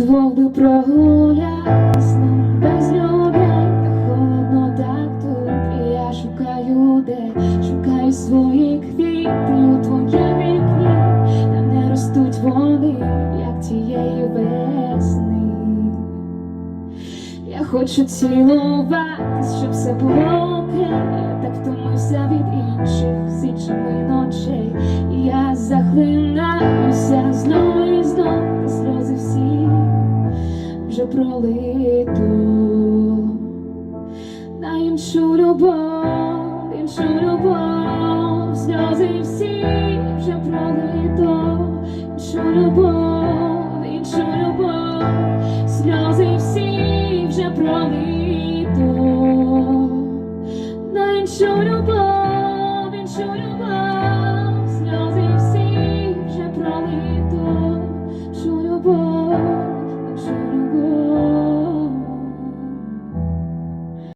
Удвох би прогулялись без людей, та холодно так тут, і я шукаю де, шукаю свої квіти у твоєму вікні, та не ростуть вони, як тієї весни. Я хочу цілуватись, щоб все було окей. Так втомився від інших з іншими вже пролито. На іншу любов, іншу любов, сльози всі вже пролито, іншу любов, іншу любов, сльози всі вже пролито, на іншу любов, іншу любов.